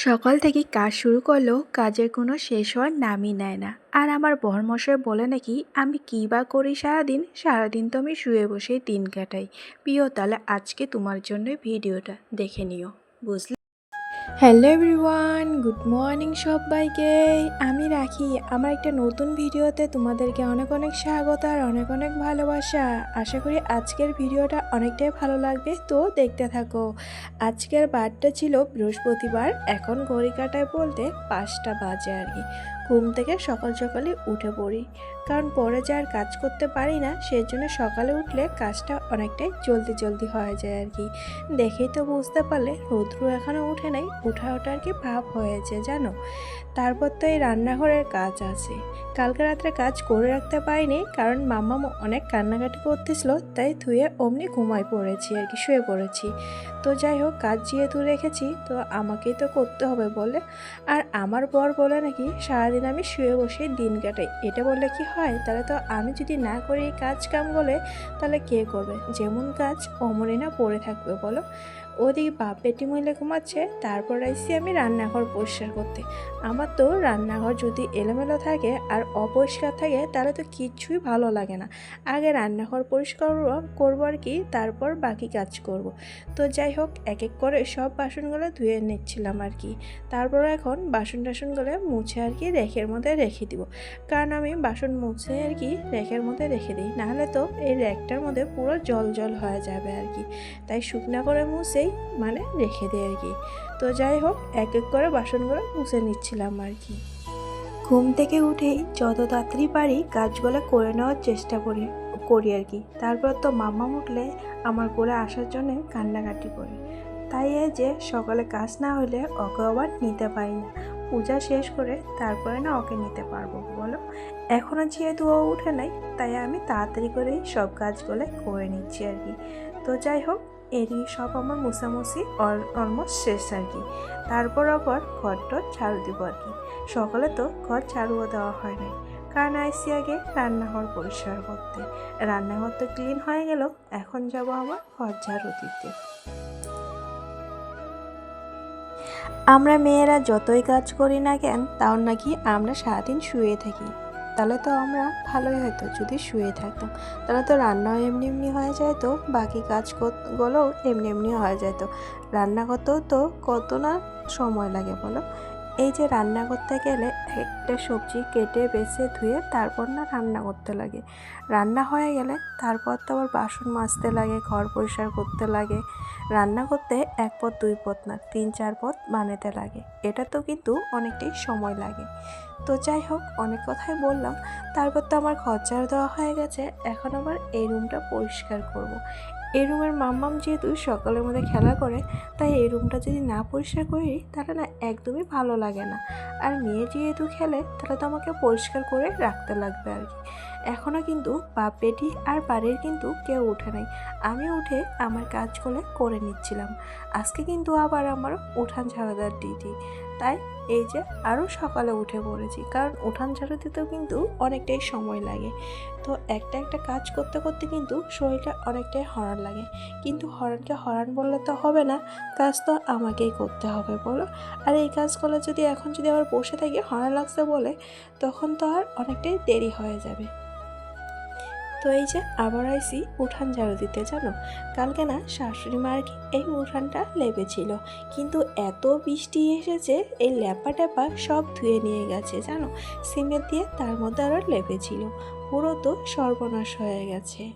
সকাল থেকে কাজ শুরু করলেও কাজের কোনো শেষ হওয়ার নামই নেয় না। আর আমার বরমশাই বলে নাকি, আমি কী বা করি সারাদিন? সারাদিন তো আমি শুয়ে বসেই দিন কাটাই। প্রিয়, তাহলে আজকে তোমার জন্য ভিডিওটা দেখে নিও। বুঝলে? হ্যালো এভরিওয়ান গুড মর্নিং সবাইকে। আমি রাখি। আমার একটা নতুন ভিডিওতে তোমাদেরকে অনেক অনেক স্বাগত আর অনেক অনেক ভালোবাসা। আশা করি আজকের ভিডিওটা অনেকটাই ভালো লাগবে, তো দেখতে থাকো। আজকের বারটা ছিল বৃহস্পতিবার, এখন ঘড়ি কাটায় বলতে পাঁচটা বাজে আর কি। ঘুম থেকে সকাল সকালে উঠে পড়ি। কারণ পরে যে আর কাজ করতে পারি না সেই জন্য সকালে উঠলে কাজটা অনেকটাই জলদি জলদি হয়ে যায় আর কি। দেখেই তো বুঝতে পারলে, রৌদ্র এখনও উঠে নাই, উঠা ওঠা আর কি ভাব হয়েছে জানো? তারপর তো এই রান্নাঘরের কাজ আছে। কালকে রাত্রে কাজ করে রাখতে পারিনি, কারণ মাম্মা অনেক কান্নাকাটি করতেছিল, তাই ধুয়ে অমনি ঘুমায় পড়েছি আর কি, শুয়ে পড়েছি। তো যাই হোক, কাজ যেহেতু রেখেছি, তো আমাকেই তো করতে হবে বলে। আর আমার বর বলে নাকি, সারাদিন আমি শুয়ে বসে দিন কাটাই। এটা বললে কি হয়? তাহলে তো আমি যদি না করি কাজ কাম বলে, তাহলে কে করবে? যেমন কাজ অমরিনা পড়ে থাকবে, বলো। ওদিকে বাপ বেটি মহিলা ঘুমাচ্ছে, তারপর আইসি আমি রান্নাঘর পরিষ্কার করতে। আমার তো রান্নাঘর যদি এলোমেলো থাকে আর অপরিষ্কার থাকে, তাহলে তো কিচ্ছুই ভালো লাগে না। আগে রান্নাঘর পরিষ্কার করব আর কি, তারপর বাকি কাজ করব। তো যাই হোক, এক এক করে সব বাসনগুলো ধুয়ে নিচ্ছিলাম আর কি। তারপর এখন বাসন টাসনগুলো মুছে আর কি রেখের মধ্যে রেখে দিব। কারণ আমি বাসন মুছে আর কি রেখের মধ্যে রেখে দিই, নাহলে তো এই র্যাকটার মধ্যে পুরো জল জল হয়ে যাবে আর কি। তাই শুকনা করে মুছেই মানে রেখে দেয় আর কি। তো যাই হোক, এক এক করে বাসনগুলো মুছে নিচ্ছিলাম আর কি। ঘুম থেকে উঠেই যত তাড়াতাড়ি পারি কাজগুলো করে নেওয়ার চেষ্টা করি করি আর কি। তারপর তো মাম্মা উঠলে আমার করে আসার জন্য কান্নাকাটি করে। তাই যে সকালে কাজ না হলে ওকে আবার নিতে পারি না। পূজা শেষ করে তারপরে না ওকে নিতে পারব, বলো? এখনও যেহেতু ও উঠে নাই, তাই আমি তাড়াতাড়ি করেই সব কাজগুলো করে নিচ্ছি আর কি। তো যাই হোক এরই সব আমার মুসামুসি অলমোস্ট শেষ আর কি। তারপর আবার ঘরটা ঝাড়ু দিব আর কি। সকালে তো ঘর ঝাড়ুও দেওয়া হয় নাই। কারণ আইসি আগে রান্নাঘর পরিষ্কার করতে। রান্নাঘর তো ক্লিন হয়ে গেল, এখন যাব আবার ঘর ঝাড়ু দিতে। আমরা মেয়েরা যতই কাজ করি না কেন, তাও নাকি আমরা সারাদিন শুয়ে থাকি। তাহলে তো আমরা ভালোই হতো যদি শুয়ে থাকতাম। তাহলে তো রান্নাও এমনি এমনি হয়ে যেত বাকি কাজগুলোও এমনি এমনি হয়ে যেত রান্না করতেও তো কত না সময় লাগে বলো? এই যে রান্না করতে গেলে একটা সবজি কেটে, বেছে, ধুয়ে তারপর না রান্না করতে লাগে। রান্না হয়ে গেলে তারপর তো আবার বাসন মাজতে লাগে, ঘর পরিষ্কার করতে লাগে। রান্না করতে এক পথ, দুই পথ না, তিন, চার পথ বানাতে লাগে। এটা তো কিন্তু অনেকটাই সময় লাগে। তো যাই হোক, অনেক কথাই বললাম। তারপর তো আমার খরচার দেওয়া হয়ে গেছে। এখন আবার এই রুমটা পরিষ্কার করব। এই রুমের মাম্মাম যেহেতু সকালের মধ্যে খেলা করে, তাই এই রুমটা যদি না পরিষ্কার করি তাহলে না একদমই ভালো লাগে না। আর মেয়ে যেহেতু খেলে, তাহলে তো আমাকে পরিষ্কার করে রাখতে লাগবে আর কি। এখনও কিন্তু বাপ, বেটি আর বাড়ির কিন্তু কেউ উঠে নাই। আমি উঠে আমার কাজগুলো করে নিচ্ছিলাম। আজকে কিন্তু আবার আমার উঠান ঝাড়াদার ডিউটি। তাই এই যে আরও সকালে উঠে পড়েছি। কারণ উঠান ঝাড়ু দিতেও কিন্তু অনেকটাই সময় লাগে। তো একটা একটা কাজ করতে করতে কিন্তু শরীরটা অনেকটাই হরান লাগে। কিন্তু হরানকে হরান বললে তো হবে না, কাজ তো আমাকেই করতে হবে, বলো? আর এই কাজগুলো যদি এখন যদি আবার বসে থাকি, হরান লাগছে বলে, তখন তো আর অনেকটাই দেরি হয়ে যাবে। তো এই যে আবার আইসি উঠান ঝাড়ু দিতে, জানো? কালকে না শাশুড়ি মার এই উঠানটা লেপেছিল। কিন্তু এত বৃষ্টি এসেছে, এই ল্যাপা ট্যাপা সব ধুয়ে নিয়ে গেছে, জানো? সিমেন্ট দিয়ে তার মধ্যে আরও লেপেছিল। পুরো তো সর্বনাশ হয়ে গেছে।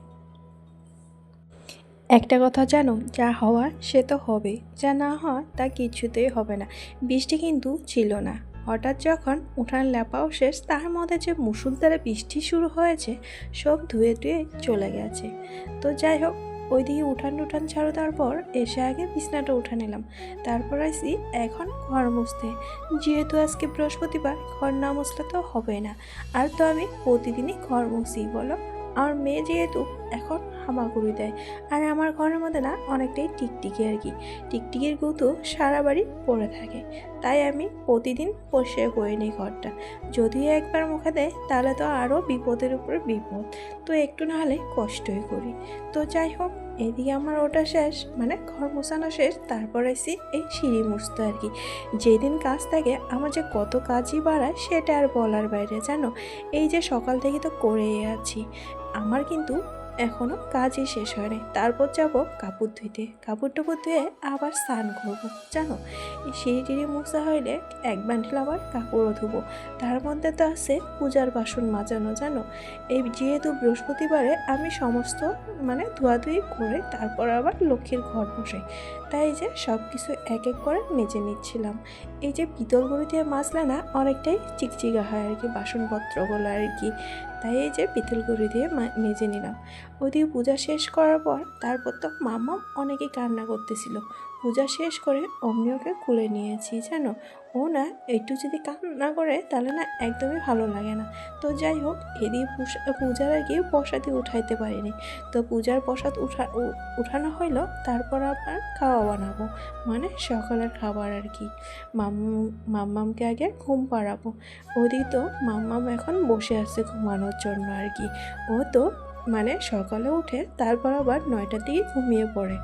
একটা কথা জানো, যা হওয়ার সে তো হবে যা না হওয়ার তা কিছুতেই হবে না। বৃষ্টি কিন্তু ছিল না। হঠাৎ যখন উঠান ল্যাপাও শেষ, তার মধ্যে যে মুসুলধারে বৃষ্টি শুরু হয়েছে, সব ধুয়ে ধুয়ে চলে গেছে। তো যাই হোক, ওইদিকে উঠান টুঠান ছাড়ো দেওয়ার পর এসে আগে বিছনাটা উঠে নিলাম। তারপর আসি এখন ঘর মুছতে। যেহেতু আজকে বৃহস্পতিবার, ঘর না মুছলে তো হবে না। আর তো আমি প্রতিদিনই ঘর মুছি, বলো? আমার মেয়ে যেহেতু এখন হামাগুড়ি দেয়। আর আমার ঘরের মধ্যে না অনেকটাই টিকটিকি আর কি। টিকটিকির গুঁতো সারা বাড়ি পড়ে থাকে। তাই আমি প্রতিদিন পরিষ্কার করে নিই ঘরটা। যদি একবার মুখে দেয়, তাহলে তো আরও বিপদের উপর বিপদ। তো একটু না হলে কষ্টই করি। তো যাই হোক, এদিকে আমার ওটা শেষ। মানে ঘর মোছানো শেষ, তারপর আসি এই সিঁড়ি মুছতে আর কি। যেদিন কাজ থাকে, আমার যে কত কাজই বাড়ায়, সেটা আর বলার বাইরে, জানো? এই যে সকাল থেকে তো করেই আছি। আমার কিন্তু এখনও কাজই শেষ হয়নি। তারপর যাব কাপড় ধুইতে। কাপড় টাপড় ধুয়ে আবার স্নান করব। জানো সিঁড়ি টিড়ি মোছা হইলে এক বান্ডিল আবার কাপড়ও ধুবো। তার মধ্যে তো আছে পূজার বাসন মাজানো, জানো? এই যেহেতু বৃহস্পতিবারে আমি সমস্ত মানে ধোয়াধুয়ি করে তারপর আবার লক্ষ্মীর ঘর বসে। তাই যে সব কিছু এক এক করে মেজে নিচ্ছিলাম। এই যে পিতলগুলো দিয়ে মাজলে না, অনেকটাই চিকচিকা হয় আর কি, বাসনপত্রগুলো আর কি। তাই এই যে পিতলগুড়ি দিয়ে মা- মেজে নিলাম। ওইদিকে পূজা শেষ করার পর তারপর তো মামা অনেকে কান্না করতেছিল। পূজা শেষ করে অমনি ওকে কুলে নিয়েছি, জানো? ও না একটু যদি কান্না করে তাহলে না একদমই ভালো লাগে না। তো যাই হোক, এদিকে পূজার কি প্রসাদই উঠাইতে পারিনি। তো পূজার প্রসাদ উঠা উঠানো হইল, তারপর আবার খাওয়া বানাবো। মানে সকালের খাবার আর কি। মাম্মু, মাম্মামকে আগে ঘুম পাড়াবো। ওদিকে তো মাম্মাম এখন বসে আছে ঘুমানোর জন্য আর কি। ও তো মানে সকালে উঠে তারপর আবার নয়টার দিকে ঘুমিয়ে পড়ে।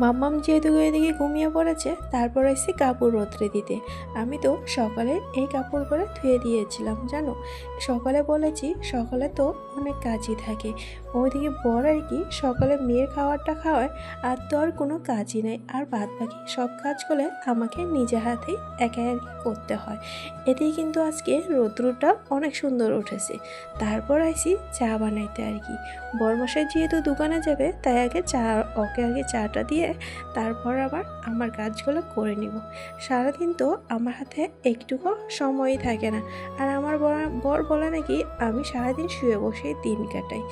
মাম্মাম যেহেতু এদিকে ঘুমিয়ে পড়েছে, তারপর এসে কাপড় রোদ্রে দিতে। আমি তো সকালে এই কাপড়গুলো ধুয়ে দিয়েছিলাম, জানো? সকালে বলেছি, সকালে তো অনেক কাজই থাকে। ওইদিকে বর আর কি, সকালে মেয়ের খাবারটা খাওয়ায়, আর তো আর কোনো কাজই নেই। আর বাদ বাকি সব কাজগুলো আমাকে নিজে হাতেই একা আর করতে হয়। এতেই কিন্তু আজকে রৌদ্রটা অনেক সুন্দর উঠেছে। তারপর আইসি চা বানাইতে আর কি। বরমশাই যেহেতু দোকানে যাবে, তাই আগে চা, ওকে আগে চাটা দিয়ে তারপর আবার আমার কাজগুলো করে নিব। সারাদিন তো আমার হাতে একটুকু সময়ই থাকে না। আর আমার বর- বলে নাকি আমি সারাদিন শুয়ে বসেই দিন কাটাই।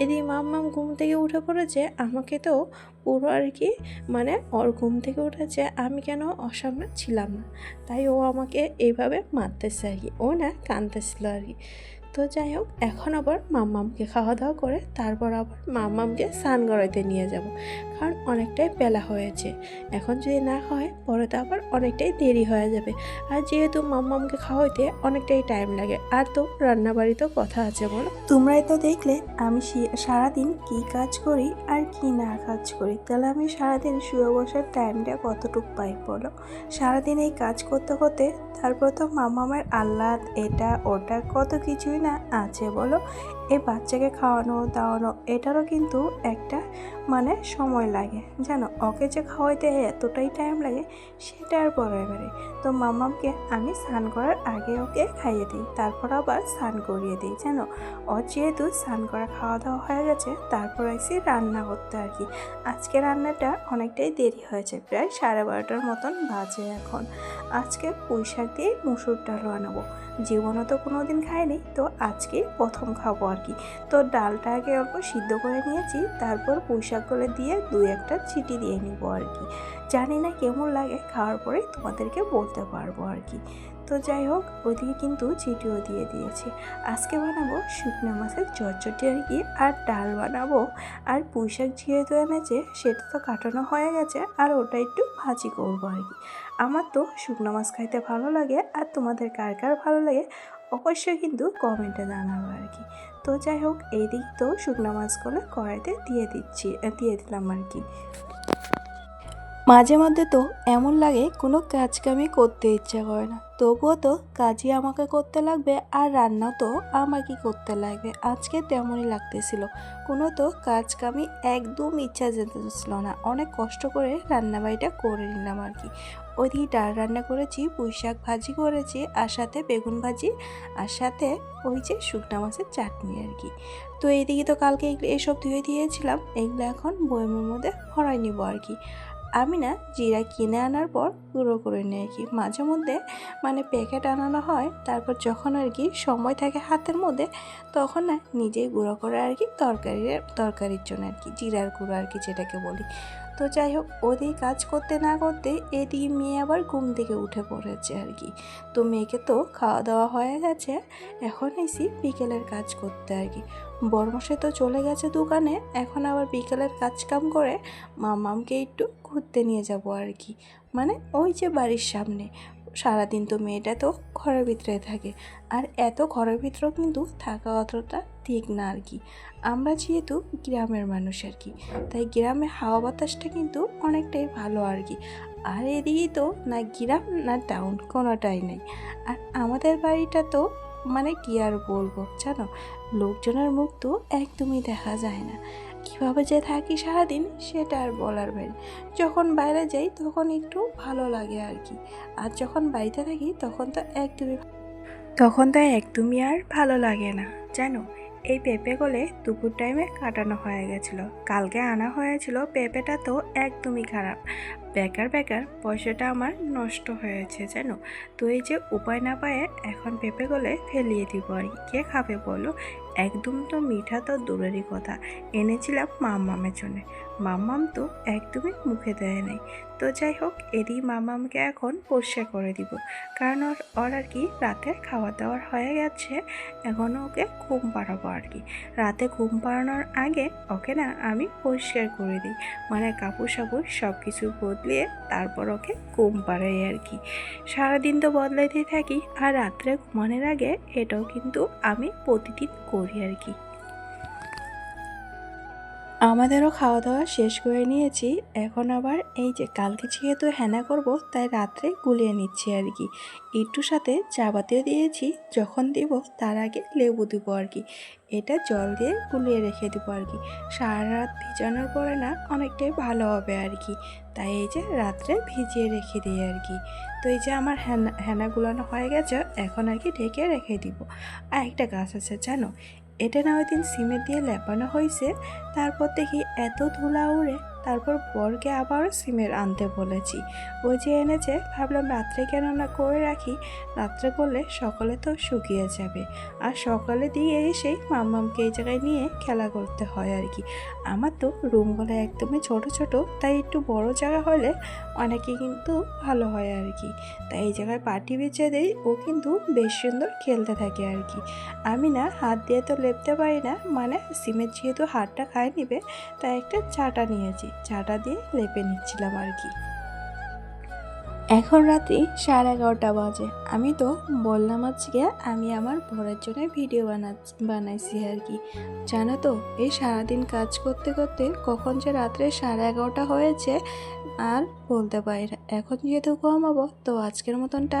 এদিকে মাম্মাম ঘুম থেকে উঠে পড়েছে, আমাকে তো পুরো আর কি মানে ওর ঘুম থেকে উঠেছে, আমি কেন অসামনে ছিলাম না? তাই ও আমাকে এইভাবে মারতেছে আর কি। ও না কাঁদতেছিল আর কি। তো যাই হোক, এখন আবার মাম্মামকে খাওয়া দাওয়া করে, তারপর আবার মাম্মামকে স্নান করাইতে নিয়ে যাব। কারণ অনেকটাই বেলা হয়েছে। এখন যদি না পরে তো আবার অনেকটাই দেরি হয়ে যাবে। আর যেহেতু মাম্মামকে খাওয়াইতে অনেকটাই টাইম লাগে, আর তো রান্নাবাড়িতেও কথা আছে বলো। তোমরাই তো দেখলে, আমি সারাদিন কি কাজ করি আর কি না কাজ করি। তাহলে আমি সারাদিন শুয়ে বসার টাইমটা কতটুকু পাই বলো? সারাদিন এই কাজ করতে করতে তারপর তো মামামের আহ্লাদ, এটা, ওটা কত কিছুই না আছে বলো। এই বাচ্চাকে খাওয়ানো, দাওয়ানো, এটারও কিন্তু একটা মানে সময় লাগে। জানো, ওকে যে খাওয়াইতে এতটাই টাইম লাগে, সেটা আর পরে এবারে তো মামামকে আমি স্নান করার আগে ওকে খাইয়ে দিই, তারপর আবার স্নান করিয়ে দিই, জানো? ও যেহেতু স্নান করা খাওয়া দাওয়া হয়ে গেছে, তারপর আসি রান্না করতে আর কি। আজকে রান্নাটা অনেকটাই দেরি হয়েছে, প্রায় সাড়ে বারোটার মতন বাজে এখন। আজকে পুঁই শাক দিয়ে মুসুর ডাল বানাবো। জীবনে তো কোনো দিন খাইনি তো আজকে প্রথম খাব আর কি। তো ডালটা আগে অল্প সিদ্ধ করে নিয়েছি, তারপর পুঁই শাকগুলো দিয়ে দুই একটা চিটি দিয়ে নিব আর কি। জানি না কেমন লাগে, খাওয়ার পরে তোমাদেরকে বলতে পারব আর কি। তো যাই হোক ওইদিকে কিন্তু চিটিও দিয়ে দিয়েছি। আজকে বানাবো শুকনো মাছের চটচটি আর কি, আর ডাল বানাবো। আর পুঁই শাক যেহেতু এনেছে, সেটা তো কাটানো হয়ে গেছে, আর ওটা একটু ভাজি করব আর কি। আমার তো শুকনো মাছ খাইতে ভালো লাগে, আর তোমাদের কার কার ভালো লাগে, অবশ্যই কিন্তু কমেন্টে জানাব আর কি। তো যাই হোক এই দিক তো শুকনো মাছগুলো কড়াইতে দিয়ে দিচ্ছি, দিয়ে দিলাম আর কি। মাঝে মধ্যে তো এমন লাগে কোনো কাজ কামই করতে ইচ্ছা করে না। তবুও তো কাজই আমাকে করতে লাগবে আর রান্না তো আমাকেই করতে লাগবে। আজকে তেমনই লাগতেছিল। কোনো তো কাজ কামই একদম ইচ্ছা যেতেছিল না। অনেক কষ্ট করে রান্নাবাড়িটা করে নিলাম আর কি। ওইদিকে ডাল রান্না করেছি, পুঁই শাক ভাজি করেছি, আর সাথে বেগুন ভাজি, আর সাথে ওই যে শুকনা মাছের চাটনি আর কি। তো এইদিকে তো কালকে এসব ধুয়ে দিয়েছিলাম। এগুলো এখন বয়মের মধ্যে ভরাই নিব আর কি। আমি না জিরা কিনে আনার পর গুঁড়ো করে আর কি। মাঝে মধ্যে মানে প্যাকেট আনানো হয়, তারপর যখন আর কি সময় থাকে হাতের মধ্যে, তখন না নিজেই গুঁড়ো করে আর কি তরকারির তরকারির জন্য আর কি, জিরার গুঁড়ো আর কি যেটাকে বলি। তো যাই হোক ওদিকে কাজ করতে না করতে এদিকে মেয়ে আবার ঘুম থেকে উঠে পড়েছে আর কি। তো মেয়েকে তো খাওয়া দাওয়া হয়ে গেছে, এখন এসি বিকেলের কাজ করতে আর কি। বরমশাই তো চলে গেছে দোকানে, এখন আবার বিকেলের কাজ কাম করে মামামকে একটু ঘুরতে নিয়ে যাব আর কি। মানে ওই যে বাড়ির সামনে, সারাদিন তো মেয়েটা তো ঘরের ভিতরে থাকে। আর এত ঘরের ভিতরেও কিন্তু থাকা অতটা ঠিক না আর কি। আমরা যেহেতু গ্রামের মানুষ আর কি, তাই গ্রামে হাওয়া বাতাসটা কিন্তু অনেকটাই ভালো আর কি। আর এদিকেই তো না গ্রাম না টাউন কোনোটাই নেই। আর আমাদের বাড়িটা তো মানে কি আর বলব জানো? লোকজনের মুখ তো একদমই দেখা যায় না। কীভাবে যে থাকি সারাদিন সেটা আর বলার বাইরে যখন বাইরে যাই তখন একটু ভালো লাগে আর কি। আর যখন বাড়িতে থাকি তখন তো একদমই তখন তো একদমই আর ভালো লাগে না, জানো? এই পেঁপেগুলো দুপুর টাইমে কাটানো হয়ে গেছিল। কালকে আনা হয়েছিল পেঁপেটা তো একদমই খারাপ। বেকার বেকার, পয়সাটা আমার নষ্ট হয়েছে, জানো? তো এই যে উপায় না পায়ে এখন পেঁপে পেঁপেগুলো ফেলিয়ে দিব আর কে খাবে বলো? একদম তো মিঠা তো দূরেরই কথা। এনেছিলাম মাম্মামের জন্য। মাম্মাম তো একদমই মুখে দেয় নাই। তো যাই হোক, এরই মামামকে এখন পরিষ্কার করে দিব। কারণ ওর ওর আর কি রাতে খাওয়া দাওয়ার হয়ে গেছে, এখন ওকে ঘুম পাড়াবো আর কি। রাতে ঘুম পাড়ানোর আগে ওকে না আমি পরিষ্কার করে দিই। মানে কাপড় সাপড় সব কিছু বদলিয়ে তারপর ওকে ঘুম পাড়াই আর কি। সারাদিন তো বদলাইতেই থাকি, আর রাত্রে ঘুমানোর আগে এটাও কিন্তু আমি প্রতিদিন করি আর কি। আমাদেরও খাওয়া দাওয়া শেষ করে নিয়েছি। এখন আবার এই যে কালকে যেহেতু হেনা করব, তাই রাত্রে গুলিয়ে নিচ্ছি আর কি। একটুর সাথে চাবাতিও দিয়েছি, যখন দিব তার আগে লেবু দিব আর কি। এটা জল দিয়ে গুলিয়ে রেখে দিব আর কি। সারা রাত ভিজানোর পরে না অনেকটাই ভালো হবে আর কি। তাই এই যে রাত্রে ভিজিয়ে রেখে দিই আর কি। তো এই যে আমার হেনা হেনা গুলানো হয়ে গেছে, এখন আর কি ঢেকে রেখে দিব। আর একটা গাছ আছে, জানো? এটা না ওই দিন সিমেন্ট দিয়ে লেপানো হয়েছে তারপর দেখি এত ধুলা উড়ে তারপর বরকে আবারও সিমেন্ট আনতে বলেছি। ওই যে এনেছে, ভাবলাম রাত্রে কেন না করে রাখি। রাত্রে করলে সকালে তো শুকিয়ে যাবে। আর সকালে দিয়ে এসে মাম্মামকে এই জায়গায় নিয়ে খেলা করতে হয় আর কি। আমার তো রুমগুলো একদমই ছোট ছোট, তাই একটু বড় জায়গা হলে অনেকে কিন্তু ভালো হয় আর কি। তাই এই জায়গায় পাটি বেঁচে দেই, ও কিন্তু বেশ সুন্দর খেলতে থাকে আর কি। আমি না হাত দিয়ে তো লেপতে পারি না মানে সিমের যেহেতু হাতটা খায় নিবে, তাই একটা চাটা নিয়েছি। চাটা দিয়ে লেপে নিচ্ছিলাম আর কি। এখন রাত্রি সাড়ে এগারোটা বাজে। আমি তো বললাম আজকে আমি আমার বরের জন্য ভিডিও বানাচ্ছি, বানাইছি আর কি। জানো তো, এই সারাদিন কাজ করতে করতে কখন যে রাত্রে সাড়ে এগারোটা হয়েছে আর বলতে পারি না। এখন যেহেতু ঘুমাবো, তো আজকের মতন টা